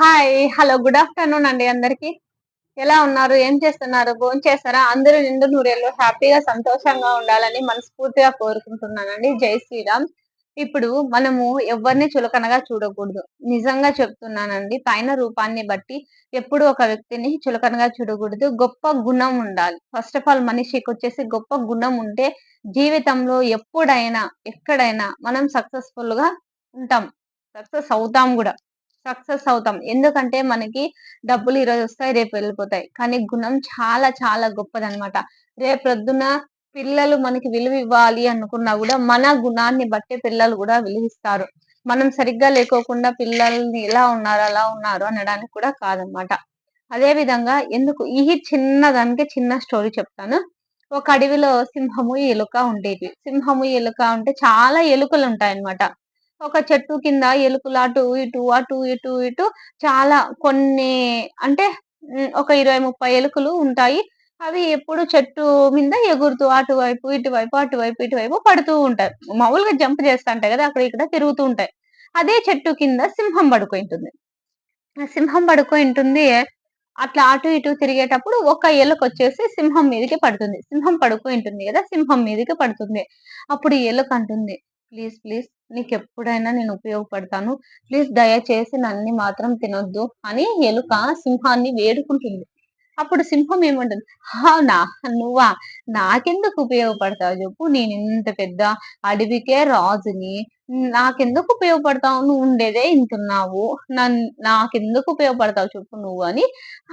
Hi hello good afternoon అండి అందరికి. ఎలా ఉన్నారు? ఏం చేస్తున్నారు? భోజనం చేస్తారా అందరూ నిండు నూరేళ్ళు హ్యాపీగా సంతోషంగా ఉండాలని మనస్ఫూర్తిగా కోరుకుంటున్నానండి. జై శ్రీరామ్. ఇప్పుడు మనము ఎవరిని చులకనగా చూడకూడదు. నిజంగా చెప్తున్నానండి పైన రూపాన్ని బట్టి ఎప్పుడు ఒక వ్యక్తిని చులకనగా చూడకూడదు. గొప్ప గుణం ఉండాలి. ఫస్ట్ ఆఫ్ ఆల్ మనిషికి వచ్చేసి గొప్ప గుణం ఉంటే జీవితంలో ఎప్పుడైనా ఎక్కడైనా మనం సక్సెస్ఫుల్గా ఉంటాం. సక్సెస్ అవుతాం కూడా. సక్సెస్ అవుతాం. ఎందుకంటే మనకి డబ్బులు ఈరోజు వస్తాయి రేపు వెళ్ళిపోతాయి. కానీ గుణం చాలా చాలా గొప్పది అనమాట రేపు ప్రొద్దున పిల్లలు మనకి విలువ ఇవ్వాలి అనుకున్నా కూడా మన గుణాన్ని బట్టి పిల్లలు కూడా విలువిస్తారు. మనం సరిగ్గా లేకోకుండా పిల్లల్ని ఇలా ఉన్నారు అలా ఉన్నారు అనడానికి కూడా కాదనమాట. అదే విధంగా ఎందుకు ఈ చిన్న దానికి చిన్న స్టోరీ చెప్తాను. ఒక అడవిలో సింహము ఎలుక ఉండేవి సింహము ఎలుక ఉంటే చాలా ఎలుకలు ఉంటాయి అన్నమాట ఒక చెట్టు కింద ఎలుకలు అటు ఇటు అటు ఇటు ఇటు చాలా కొన్ని అంటే ఒక ఇరవై ముప్పై ఎలుకలు ఉంటాయి. అవి ఎప్పుడు చెట్టు మీద ఎగురుతూ అటువైపు ఇటువైపు అటువైపు ఇటువైపు పడుతూ ఉంటాయి. మామూలుగా జంప్ చేస్తూ ఉంటాయి కదా అక్కడ ఇక్కడ తిరుగుతూ ఉంటాయి. అదే చెట్టు కింద సింహం పడుకుంటుంది. సింహం పడుకుంటుంది. అట్లా అటు ఇటు తిరిగేటప్పుడు ఒక ఎలుక వచ్చేసి సింహం మీదకి పడుతుంది. సింహం పడుకుంటుంది కదా సింహం మీదకి పడుతుంది. అప్పుడు ఎలుక అంటుంది ప్లీజ్ ప్లీజ్. నీకు ఎప్పుడైనా నేను ఉపయోగపడతాను. ప్లీజ్ దయచేసి నన్ను మాత్రం తినొద్దు అని ఎలుక సింహాన్ని వేడుకుంటుంది. అప్పుడు సింహం ఏమంటుంది? అవునా నువ్వా? నాకెందుకు ఉపయోగపడతావు చెప్పు. నేను ఇంత పెద్ద అడవికే రాజుని. నాకెందుకు ఉపయోగపడతావు? నువ్వు ఉండేదే ఇంతున్నావు. నన్ను నాకెందుకు ఉపయోగపడతావు చెప్పు నువ్వు అని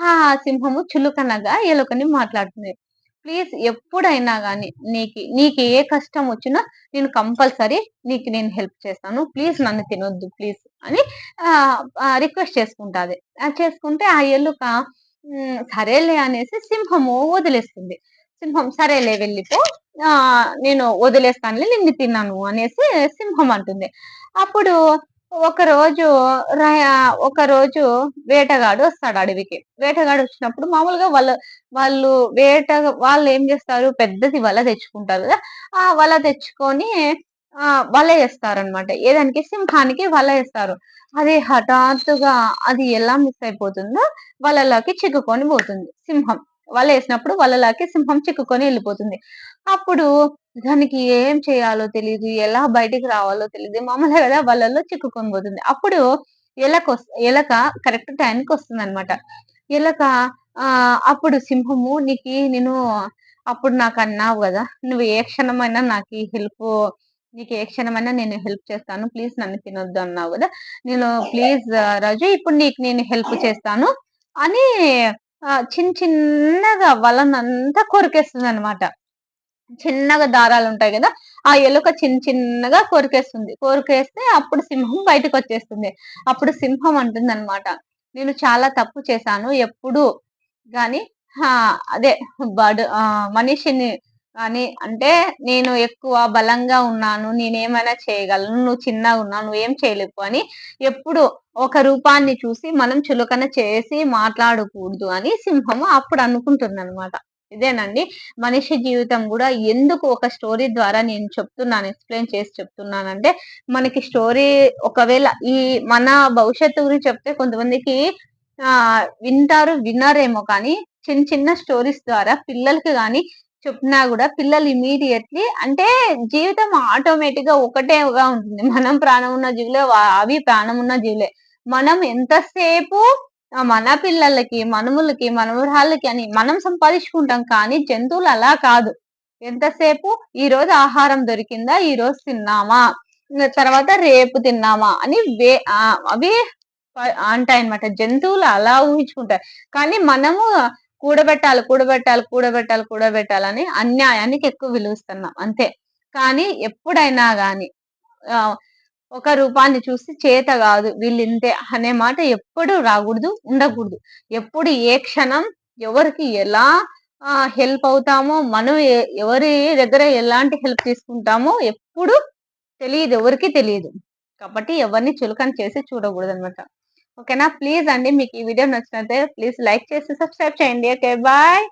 ఆ సింహము చులుకనగా ఎలుకని మాట్లాడుతుంది. ప్లీజ్ ఎప్పుడైనా కానీ నీకు నీకు ఏ కష్టం వచ్చినా నేను కంపల్సరీ నీకు నేను హెల్ప్ చేస్తాను. ప్లీజ్ నన్ను తినొద్దు ప్లీజ్ అని రిక్వెస్ట్ చేసుకుంటుంది. చేసుకుంటే ఆ ఎలుక సరేలే అనేసి సింహము వదిలేస్తుంది. సింహం సరేలే వెళ్ళిపో ఆ నేను వదిలేస్తానులే నిన్ను తిన్నాను అనేసి సింహం అంటుంది. అప్పుడు ఒకరోజు ఒకరోజు ఒక రోజు వేటగాడు వస్తాడు అడవికి. వేటగాడు వచ్చినప్పుడు మామూలుగా వాళ్ళ వాళ్ళు వేట వాళ్ళు ఏం చేస్తారు? పెద్దది వల తెచ్చుకుంటారు కదా ఆ వల తెచ్చుకొని ఆ వల వేస్తారనమాట ఏదానికి? సింహానికి వల వేస్తారు. అది హఠాత్తుగా అది ఎలా మిస్ అయిపోతుందో వలలోకి చిక్కుకొని పోతుంది సింహం. వల వేసినప్పుడు వలలాకి సింహం చిక్కుకొని వెళ్ళిపోతుంది. అప్పుడు దానికి ఏం చేయాలో తెలియదు ఎలా బయటికి రావాలో తెలియదు మామూలుగా కదా వలలో చిక్కుకొని పోతుంది. అప్పుడు ఎలక ఎలక కరెక్ట్ టైంకి వస్తుంది అనమాట ఎలక ఆ అప్పుడు సింహము నీకు నేను అప్పుడు నాకు అన్నావు కదా నువ్వు ఏ క్షణమైనా నాకు ఈ హెల్ప్ నీకు ఏ క్షణమైనా నేను హెల్ప్ చేస్తాను ప్లీజ్ నన్ను తినొద్దు అన్నావు కదా నేను ప్లీజ్ రాజు ఇప్పుడు నీకు నేను హెల్ప్ చేస్తాను అని చిన్న చిన్నగా వలనంతా కొరికేస్తుంది అనమాట చిన్నగా దారాలు ఉంటాయి కదా ఆ ఎలుక చిన్న చిన్నగా కొరికేస్తుంది. కొరికేస్తే అప్పుడు సింహం బయటకు వచ్చేస్తుంది అప్పుడు సింహం అంటుంది అనమాట నేను చాలా తప్పు చేశాను ఎప్పుడు. గాని అదే బడ్ మనిషిని కానీ అంటే నేను ఎక్కువ బలంగా ఉన్నాను నేనేమైనా చేయగలను నువ్వు చిన్నగా ఉన్నావు నువ్వేం చేయలేవు అని ఎప్పుడు ఒక రూపాన్ని చూసి మనం చులకన చేసి మాట్లాడకూడదు అని సింహము అప్పుడు అనుకుంటుందనమాట ఇదేనండి. మనిషి జీవితం కూడా ఎందుకు ఒక స్టోరీ ద్వారా నేను చెప్తున్నాను ఎక్స్ప్లెయిన్ చేసి చెప్తున్నానంటే మనకి స్టోరీ ఒకవేళ ఈ మన భవిష్యత్తు గురించి చెప్తే కొంతమందికి ఆ వింటారు విన్నారేమో కానీ చిన్న చిన్న స్టోరీస్ ద్వారా పిల్లలకి కానీ చెప్పినా కూడా పిల్లలు ఇమీడియట్లీ అంటే జీవితం ఆటోమేటిక్గా ఒకటేగా ఉంటుంది. మనం ప్రాణం ఉన్న జీవులే అవి ప్రాణం ఉన్న జీవులే. మనం ఎంతసేపు మన పిల్లలకి మనములకి మనవరాళ్ళకి అని మనం సంపాదించుకుంటాం కానీ జంతువులు అలా కాదు. ఎంతసేపు? ఈ రోజు ఆహారం దొరికిందా? ఈ రోజు తిన్నామా? తర్వాత రేపు తిన్నామా? అని వే అవి అంటాయన్నమాట. జంతువులు అలా ఊహించుకుంటాయి కానీ మనము కూడబెట్టాలి కూడబెట్టాలి కూడబెట్టాలి కూడబెట్టాలని అన్యాయానికి ఎక్కువ విలువిస్తున్నాం అంతే. కానీ ఎప్పుడైనా గాని ఒక రూపాన్ని చూసి చేత కాదు వీళ్ళు ఇంతే అనే మాట ఎప్పుడు రాకూడదు ఉండకూడదు. ఎప్పుడు ఏ క్షణం ఎవరికి ఎలా హెల్ప్ అవుతామో మనం ఎవరి దగ్గర ఎలాంటి హెల్ప్ తీసుకుంటామో ఎప్పుడు తెలియదు ఎవరికి తెలియదు. కాబట్టి ఎవరిని చులకన చేసి చూడకూడదు అనమాట ఓకేనా? ప్లీజ్ అండి మీకు ఈ వీడియో నచ్చినట్లయితే ప్లీజ్ లైక్ చేసి సబ్స్క్రైబ్ చేయండి. Okay bye.